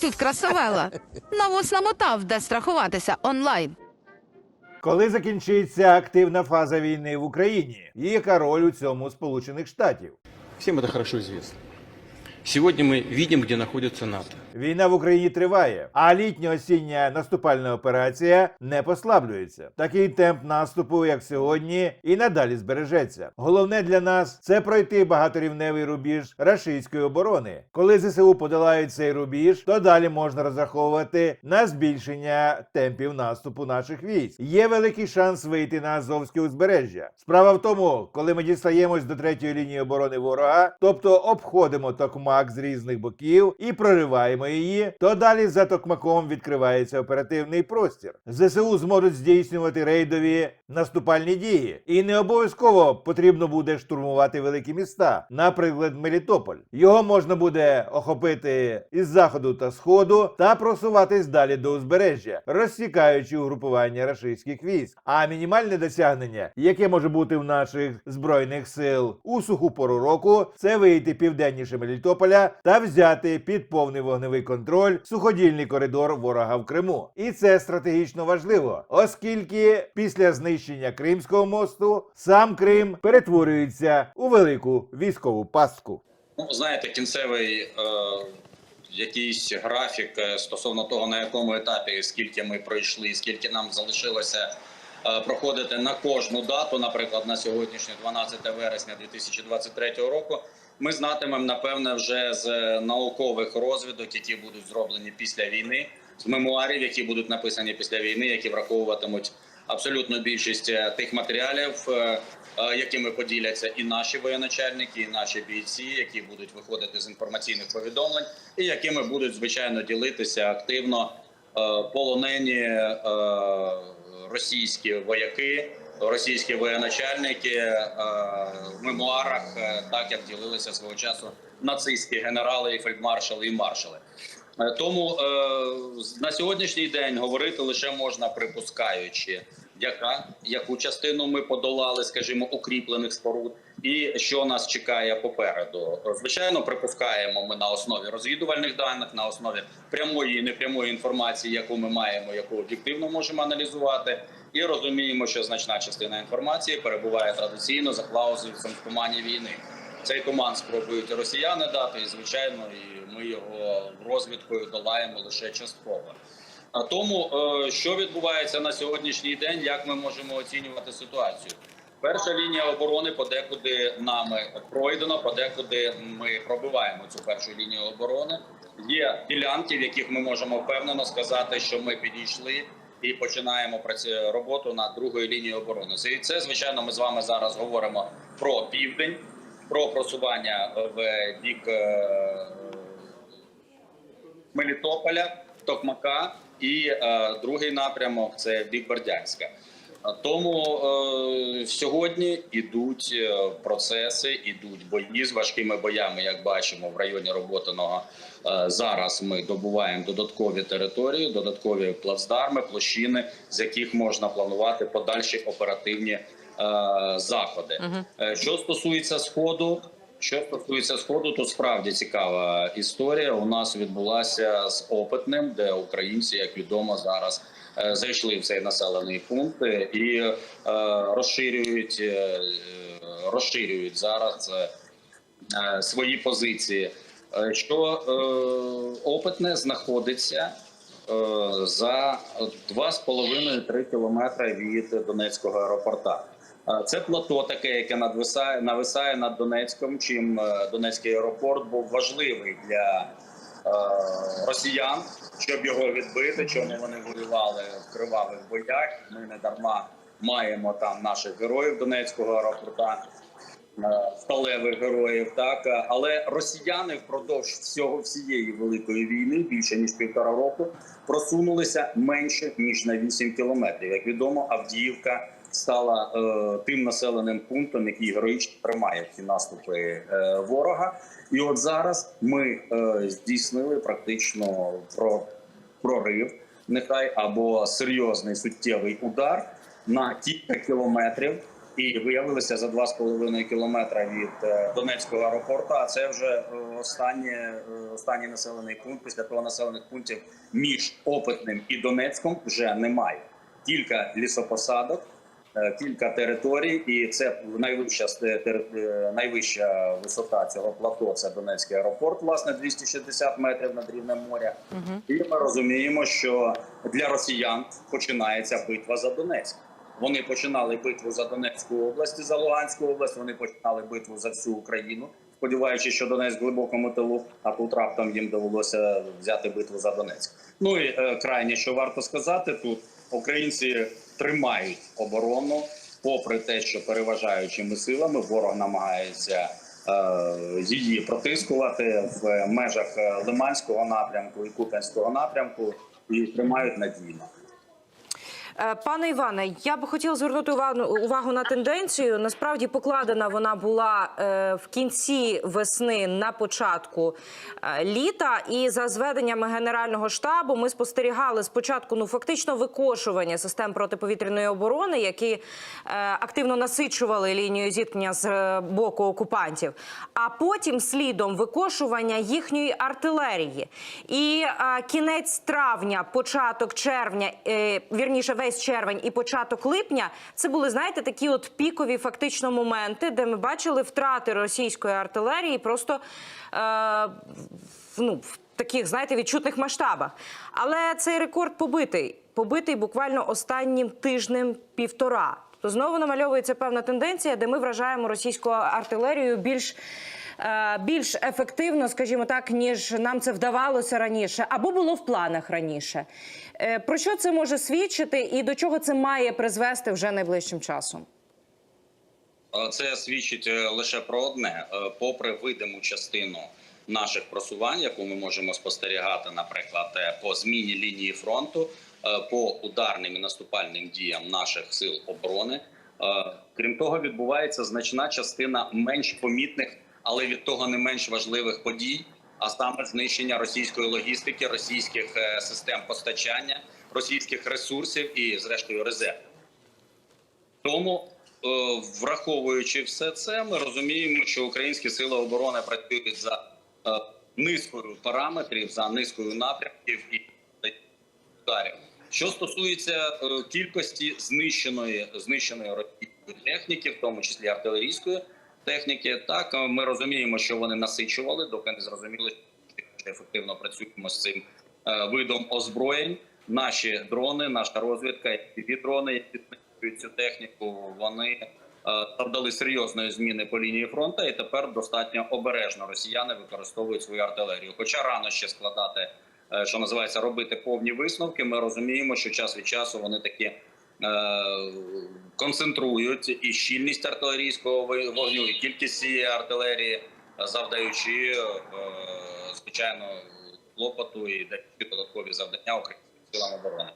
Тут красавела. Навоз намотав, де страхуватися онлайн. Коли закінчиться активна фаза війни в Україні, і яка роль у цьому Сполучених Штатів? Всем это хорошо известно. Сегодня мы видим, где находится НАТО. Війна в Україні триває, а літньо-осіння наступальна операція не послаблюється. Такий темп наступу, як сьогодні, і надалі збережеться. Головне для нас це пройти багаторівневий рубіж рашистської оборони. Коли ЗСУ подолають цей рубіж, то далі можна розраховувати на збільшення темпів наступу наших військ. Є великий шанс вийти на Азовське узбережжя. Справа в тому, коли ми дістаємось до третьої лінії оборони ворога, тобто обходимо Токмак з різних боків і прориваємо її, то далі за Токмаком відкривається оперативний простір. ЗСУ зможуть здійснювати рейдові наступальні дії, і не обов'язково потрібно буде штурмувати великі міста, наприклад, Мелітополь. Його можна буде охопити із заходу та сходу та просуватись далі до узбережжя, розсікаючи угрупування рашистських військ. А мінімальне досягнення, яке може бути в наших збройних сил у суху пору року, це вийти південніше Мелітополя та взяти під повний вогневий контроль суходільний коридор ворога в Криму. І це стратегічно важливо, оскільки після знищення Кримського мосту сам Крим перетворюється у велику військову пастку. Ну, знаєте, кінцевий е, якийсь графік е, стосовно того, на якому етапі, скільки ми пройшли, скільки нам залишилося е, проходити на кожну дату, наприклад, на сьогоднішнє 12 вересня 2023 року. Ми знатимемо напевне вже з наукових розвідок, які будуть зроблені після війни, з мемуарів, які будуть написані після війни, які враховуватимуть абсолютну більшість е, тих матеріалів, е, е, якими поділяться і наші воєначальники, і наші бійці, які будуть виходити з інформаційних повідомлень, і якими будуть звичайно ділитися активно полонені російські вояки, російські воєначальники в мемуарах, так як ділилися свого часу нацистські генерали, і фельдмаршали і маршали. Тому на сьогоднішній день говорити лише можна припускаючи, яка яку частину ми подолали, скажімо, укріплених споруд, і що нас чекає попереду. Звичайно, припускаємо ми на основі розвідувальних даних, на основі прямої і непрямої інформації, яку ми маємо, яку об'єктивно можемо аналізувати, і розуміємо, що значна частина інформації перебуває традиційно за клаузою в тумані війни. Цей туман спробують росіяни дати, і звичайно, і ми його розвідкою долаємо лише частково. А тому, е, що відбувається на сьогоднішній день, як ми можемо оцінювати ситуацію? Перша лінія оборони подекуди нами пройдена, подекуди ми пробиваємо цю першу лінію оборони. Є ділянки, в яких ми можемо впевнено сказати, що ми підійшли і починаємо працю роботу над другою лінією оборони. І це, звичайно, ми з вами зараз говоримо про південь, про просування в бік е, Мелітополя, Токмака і е, другий напрямок це бік Бердянська. Тому е, сьогодні ідуть е, процеси, ідуть бої з важкими боями, як бачимо в районі роботаного. Е, зараз ми добуваємо додаткові території, додаткові плацдарми, площини, з яких можна планувати подальші оперативні е, заходи. Е, Що стосується сходу, що стосується сходу, то справді цікава історія. У нас відбулася з опитним, де українці, як відомо, зараз е, зайшли в цей населений пункт і е, розширюють, е, розширюють зараз е, е, свої позиції. Е, Що е, опитне знаходиться е, за 2,5-3 кілометри від Донецького аеропорта. Це плато таке, яке надвисає, нависає над Донецьком. Чим е, Донецький аеропорт був важливий для е, росіян, щоб його відбити, чому вони воювали в кривавих боях. Ми не дарма маємо там наших героїв Донецького аеропорта. е, Сталевих героїв, так але росіяни впродовж всього всієї великої війни більше ніж півтора року просунулися менше ніж на 8 кілометрів. Як відомо, Авдіївка стала е, тим населеним пунктом, який героїчно тримає ці наступи е, ворога. І от зараз ми е, здійснили практично про прорив, нехай або серйозний суттєвий удар на кілька кілометрів і виявилися за 2,5 кілометра від е, Донецького аеропорту. А це вже е, останнє, е, останній населений пункт. Після того населених пунктів між Опитним і Донецьком вже немає. Кілька лісопосадок, кілька територій, і це найвища сте- е, найвища висота цього плато. Це Донецький аеропорт, власне, 260 метрів над рівнем моря. І ми розуміємо, що для росіян починається битва за Донецьк. Вони починали битву за Донецьку область, за Луганську область. Вони починали битву за всю Україну, сподіваючись, що Донецьк в глибокому тилу, а тут раптом їм довелося взяти битву за Донецьк. Ну і е, крайнє, що варто сказати, тут українці тримають оборону, попри те, що переважаючими силами ворог намагається. е, Її протискувати в межах е, Лиманського напрямку і Куп'янського напрямку і тримають надійно. Е, Пане Іване, я би хотіла звернути увагу, на тенденцію. Насправді покладена вона була е, в кінці весни на початку е, літа. І за зведеннями Генерального штабу ми спостерігали спочатку ну фактично викошування систем протиповітряної оборони, які активно насичували лінію зіткнення з боку окупантів, а потім слідом викошування їхньої артилерії. І кінець травня, початок червня, вірніше, весь червень і початок липня, це були, знаєте, такі от пікові фактично моменти, де ми бачили втрати російської артилерії просто е, ну, в таких, знаєте, відчутних масштабах. Але цей рекорд побитий. Побитий буквально останнім тижнем півтора. То знову намальовується певна тенденція, де ми вражаємо російську артилерію більш. Е, Більш ефективно, скажімо так, ніж нам це вдавалося раніше, або було в планах раніше. Е, Про що це може свідчити, і до чого це має призвести вже найближчим часом? Е, Це свідчить лише про одне: попри видиму частину наших просувань, яку ми можемо спостерігати, наприклад, по зміні лінії фронту, по ударним і наступальним діям наших сил оборони. Крім того, відбувається значна частина менш помітних, але від того не менш важливих подій, а саме знищення російської логістики, російських е, систем постачання, російських ресурсів і, зрештою, резервів. Тому, е, враховуючи все це, ми розуміємо, що українські сили оборони працюють за е, низкою параметрів, за низкою напрямків і ударів. Що стосується кількості знищеної знищеної російської техніки, в тому числі артилерійської техніки, так ми розуміємо, що вони насичували, доки не зрозуміли, що ефективно працюємо з цим е, видом озброєнь. Наші дрони, наша розвідка, і дрони, які знищують цю техніку, вони е, завдали серйозної зміни по лінії фронту, і тепер достатньо обережно росіяни використовують свою артилерію. Хоча рано ще складати, е, що називається, робити повні висновки. Ми розуміємо, що час від часу вони такі. Е, Концентрують і щільність артилерійського вогню, і кількість цієї артилерії, е, завдаючи е, звичайно клопоту і додаткові завдання українським силам оборони.